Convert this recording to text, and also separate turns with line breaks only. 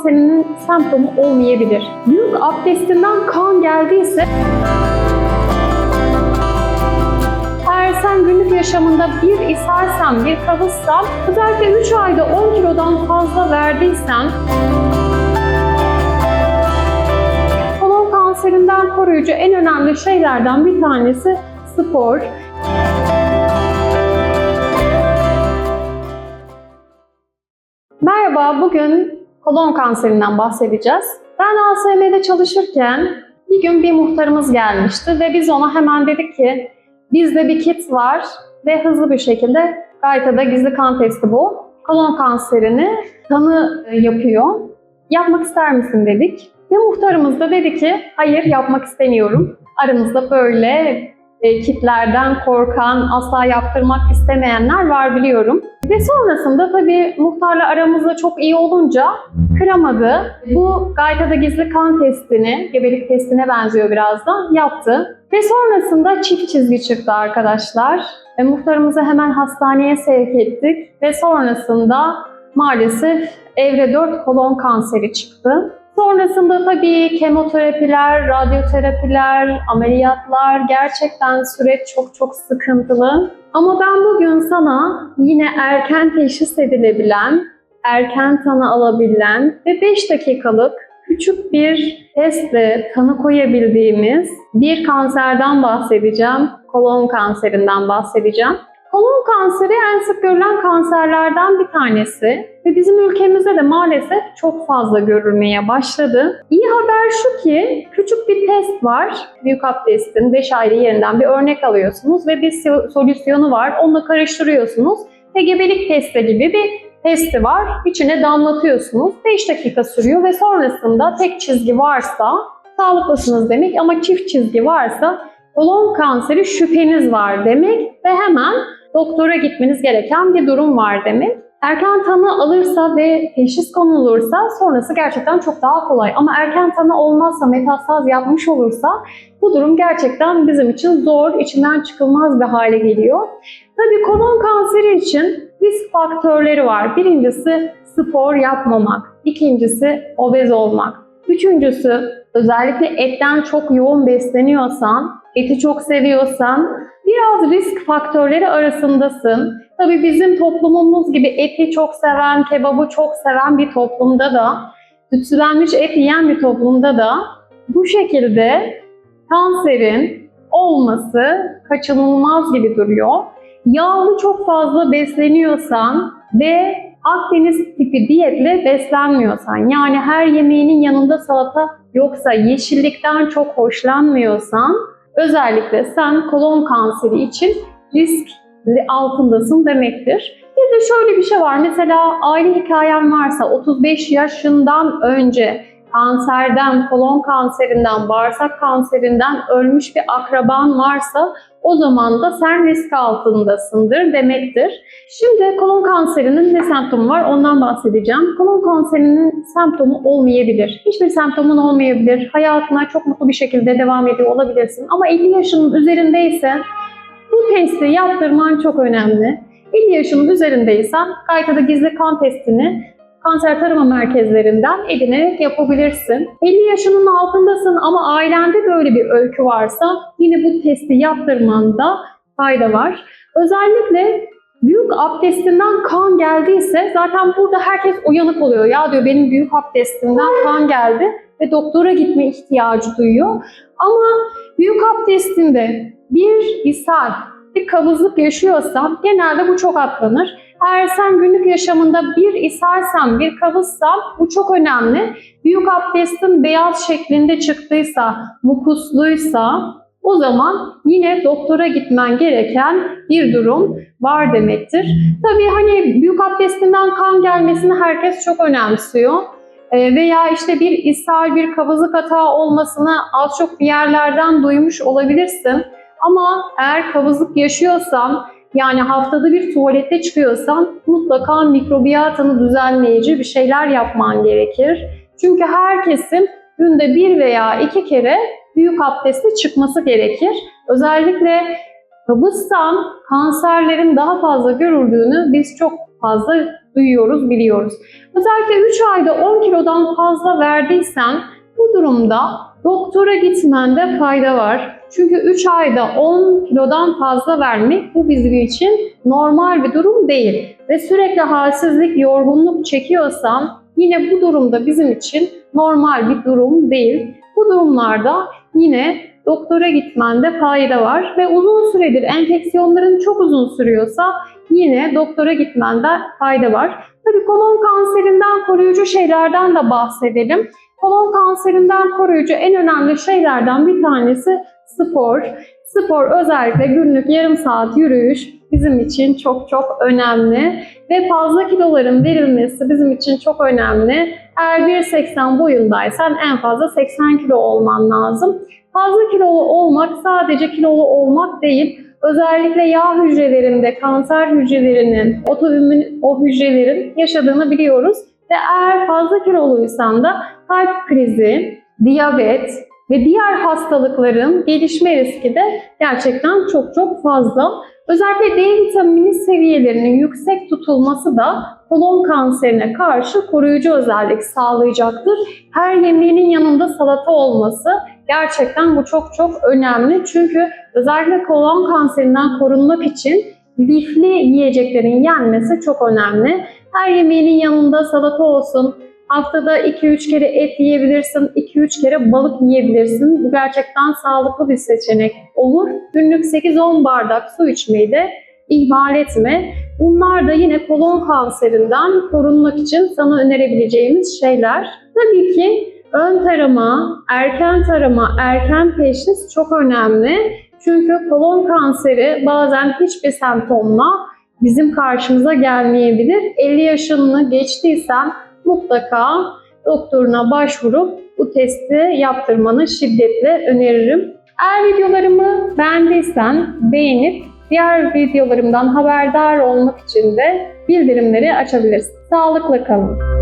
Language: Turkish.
kanserinin semptomu olmayabilir. Büyük abdestinden kan geldiyse eğer sen günlük yaşamında bir ishalsen, bir kabızsan, özellikle 3 ayda 10 kilodan fazla verdiysen, kolon kanserinden koruyucu en önemli şeylerden bir tanesi spor. Merhaba, bugün kolon kanserinden bahsedeceğiz. Ben ASM'de çalışırken bir gün bir muhtarımız gelmişti ve biz ona hemen dedik ki bizde bir kit var ve hızlı bir şekilde Gayta'da gizli kan testi bu. Kolon kanserini tanı e, yapıyor. Yapmak ister misin dedik. Ve muhtarımız da dedi ki hayır yapmak istemiyorum. Aranızda böyle e, kitlerden korkan, asla yaptırmak istemeyenler var biliyorum. Ve sonrasında tabii muhtarla aramızda çok iyi olunca kıramadı. Bu Gayta'da gizli kan testini, gebelik testine benziyor biraz da, yaptı. Ve sonrasında çift çizgi çıktı arkadaşlar. Ve muhtarımızı hemen hastaneye sevk ettik. Ve sonrasında maalesef evre 4 kolon kanseri çıktı. Sonrasında tabii kemoterapiler, radyoterapiler, ameliyatlar gerçekten süreç çok çok sıkıntılı. Ama ben bugün sana yine erken teşhis edilebilen, erken tanı alabilen ve 5 dakikalık küçük bir testle tanı koyabildiğimiz bir kanserden bahsedeceğim. Kolon kanserinden bahsedeceğim. Kolon kanseri en sık görülen kanserlerden bir tanesi ve bizim ülkemizde de maalesef çok fazla görülmeye başladı. İyi haber şu ki küçük bir test var. Büyük abdestin 5 ayrı yerinden bir örnek alıyorsunuz ve bir solüsyonu var. Onunla karıştırıyorsunuz ve gebelik testi gibi bir testi var. İçine damlatıyorsunuz. 5 dakika sürüyor ve sonrasında tek çizgi varsa sağlıklısınız demek ama çift çizgi varsa kolon kanseri şüpheniz var demek ve hemen doktora gitmeniz gereken bir durum var demek. Erken tanı alırsa ve teşhis konulursa sonrası gerçekten çok daha kolay. Ama erken tanı olmazsa, metastaz yapmış olursa bu durum gerçekten bizim için zor, içinden çıkılmaz bir hale geliyor. Tabii kolon kanseri için risk faktörleri var. Birincisi spor yapmamak, ikincisi obez olmak, üçüncüsü özellikle etten çok yoğun besleniyorsan, eti çok seviyorsan biraz risk faktörleri arasındasın. Tabii bizim toplumumuz gibi eti çok seven, kebabı çok seven bir toplumda da, sütlenmiş et yiyen bir toplumda da bu şekilde kanserin olması kaçınılmaz gibi duruyor. Yağlı çok fazla besleniyorsan ve Akdeniz tipi diyetle beslenmiyorsan, yani her yemeğinin yanında salata yoksa yeşillikten çok hoşlanmıyorsan, özellikle sen kolon kanseri için risk altındasın demektir. Bir de şöyle bir şey var. Mesela aile hikayen varsa 35 yaşından önce kanserden, kolon kanserinden, bağırsak kanserinden ölmüş bir akraban varsa o zaman da sen risk altındasındır demektir. Şimdi kolon kanserinin ne semptomu var ondan bahsedeceğim. Kolon kanserinin semptomu olmayabilir. Hiçbir semptomun olmayabilir. Hayatına çok mutlu bir şekilde devam ediyor olabilirsin. Ama 50 yaşının üzerindeyse bu testi yaptırman çok önemli. 50 yaşının üzerindeysen Gayta'da gizli kan testini kanser tarama merkezlerinden edinerek yapabilirsin. 50 yaşının altındasın ama ailende böyle bir öykü varsa yine bu testi yaptırmanda fayda var. Özellikle büyük abdestinden kan geldiyse zaten burada herkes uyanık oluyor. Ya diyor benim büyük abdestimden kan geldi ve doktora gitme ihtiyacı duyuyor. Ama büyük abdestinde bir ishal, bir kabızlık yaşıyorsam genelde bu çok atlanır. Eğer sen günlük yaşamında bir ishalsen, bir kabızsan bu çok önemli. Büyük abdestin beyaz şeklinde çıktıysa, mukusluysa o zaman yine doktora gitmen gereken bir durum var demektir. Tabii hani büyük abdestinden kan gelmesini herkes çok önemsiyor. Ee, veya işte bir ishal, bir kabızlık hata olmasını az çok bir yerlerden duymuş olabilirsin. Ama eğer kabızlık yaşıyorsan, yani haftada bir tuvalete çıkıyorsan mutlaka mikrobiyatanı düzenleyici bir şeyler yapman gerekir. Çünkü herkesin günde bir veya iki kere büyük abdeste çıkması gerekir. Özellikle kabızsan kanserlerin daha fazla görüldüğünü biz çok fazla duyuyoruz, biliyoruz. Özellikle 3 ayda 10 kilodan fazla verdiysen bu durumda doktora gitmende fayda var. Çünkü 3 ayda 10 kilodan fazla vermek bu bizim için normal bir durum değil. Ve sürekli halsizlik, yorgunluk çekiyorsan yine bu durumda bizim için normal bir durum değil. Bu durumlarda yine doktora gitmende fayda var ve uzun süredir enfeksiyonların çok uzun sürüyorsa yine doktora gitmende fayda var. Tabii kolon kanserinden koruyucu şeylerden de bahsedelim. Kolon kanserinden koruyucu en önemli şeylerden bir tanesi spor. Spor özellikle günlük yarım saat yürüyüş bizim için çok çok önemli ve fazla kiloların verilmesi bizim için çok önemli. Eğer 1.80 boyundaysan en fazla 80 kilo olman lazım. Fazla kilolu olmak sadece kilolu olmak değil, özellikle yağ hücrelerinde kanser hücrelerinin, otoimmün o hücrelerin yaşadığını biliyoruz. Ve eğer fazla kiloluysan da kalp krizi, diyabet ve diğer hastalıkların gelişme riski de gerçekten çok çok fazla. Özellikle D vitamini seviyelerinin yüksek tutulması da kolon kanserine karşı koruyucu özellik sağlayacaktır. Her yemeğinin yanında salata olması gerçekten bu çok çok önemli. Çünkü özellikle kolon kanserinden korunmak için lifli yiyeceklerin yenmesi çok önemli. Her yemeğinin yanında salata olsun, Haftada 2-3 kere et yiyebilirsin, 2-3 kere balık yiyebilirsin. Bu gerçekten sağlıklı bir seçenek olur. Günlük 8-10 bardak su içmeyi de ihmal etme. Bunlar da yine kolon kanserinden korunmak için sana önerebileceğimiz şeyler. Tabii ki ön tarama, erken tarama, erken teşhis çok önemli. Çünkü kolon kanseri bazen hiçbir semptomla bizim karşımıza gelmeyebilir. 50 yaşını geçtiysen mutlaka doktoruna başvurup bu testi yaptırmanı şiddetle öneririm. Eğer videolarımı beğendiysen beğenip diğer videolarımdan haberdar olmak için de bildirimleri açabilirsin. Sağlıkla kalın.